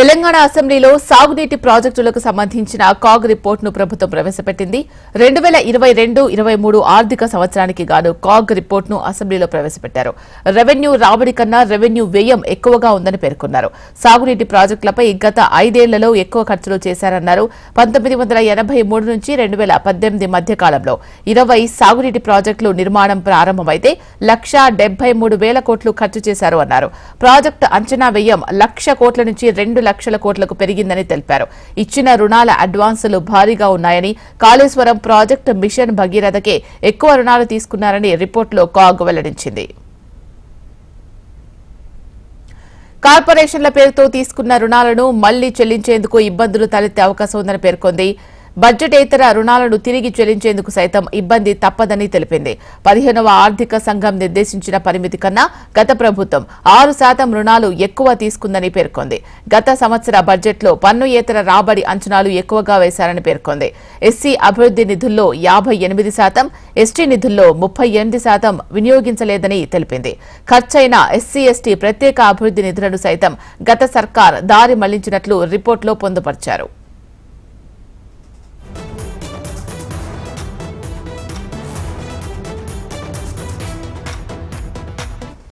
తెలంగాణ అసెంబ్లీలో సాగునీటి ప్రాజెక్టులకు సంబంధించిన కాగ్ రిపోర్ట్ను ప్రభుత్వం ప్రవేశపెట్టింది. రెండు వేల ఇరవై రెండు ఇరవై మూడు ఆర్థిక సంవత్సరానికి గాను కాగ్ రిపోర్ట్ను అసెంబ్లీలో ప్రవేశపెట్టారు. రెవెన్యూ రాబడి కన్నా రెవెన్యూ వ్యయం ఎక్కువగా ఉందని పేర్కొన్నారు. సాగునీటి ప్రాజెక్టులపై గత ఐదేళ్ళలో ఎక్కువ ఖర్చులు చేశారన్నారు. పంతొమ్మిది వందల ఎనభై మూడు నుంచి రెండు వేల పద్దెనిమిది మధ్య కాలంలో ఇరవై సాగునీటి ప్రాజెక్టులు నిర్మాణం ప్రారంభమైతే లక్ష డెబ్బై మూడు వేల కోట్లు ఖర్చు చేశారు అన్నారు. ప్రాజెక్టు అంచనా వ్యయం లక్ష కోట్ల నుంచి రెండు లక్షల కోట్లకు పెరిగిందని తెలిపారు. ఇచ్చిన రుణాల అడ్వాన్సులు భారీగా ఉన్నాయని కాళేశ్వరం ప్రాజెక్టు మిషన్ భగీరథకే ఎక్కువ రుణాలు తీసుకున్నారని రిపోర్టులో కాగ్ వెల్లడించింది. కార్పొరేషన్ల పేరుతో తీసుకున్న రుణాలను మళ్ళీ చెల్లించేందుకు ఇబ్బందులు తలెత్తే అవకాశం ఉందని పేర్కొంది. బడ్జెటేతర రుణాలను తిరిగి చెల్లించేందుకు సైతం ఇబ్బంది తప్పదని తెలిపింది. పదిహేనవ ఆర్థిక సంఘం నిర్దేశించిన పరిమితి కన్నా గత ప్రభుత్వం ఆరు శాతం రుణాలు ఎక్కువ తీసుకుందని పేర్కొంది. గత సంవత్సర బడ్జెట్లో పన్నుయేతర రాబడి అంచనాలు ఎక్కువగా వేశారని పేర్కొంది. ఎస్సీ అభివృద్ది నిధుల్లో యాభై ఎనిమిది శాతం ఎస్టీ నిధుల్లో ముప్పై ఎనిమిది శాతం వినియోగించలేదని తెలిపింది. ఖర్చైన ఎస్సీ ఎస్టీ ప్రత్యేక అభివృద్ది నిధులను సైతం గత సర్కార్ దారి మళ్ళించినట్లు రిపోర్టులో పొందుపర్చారు.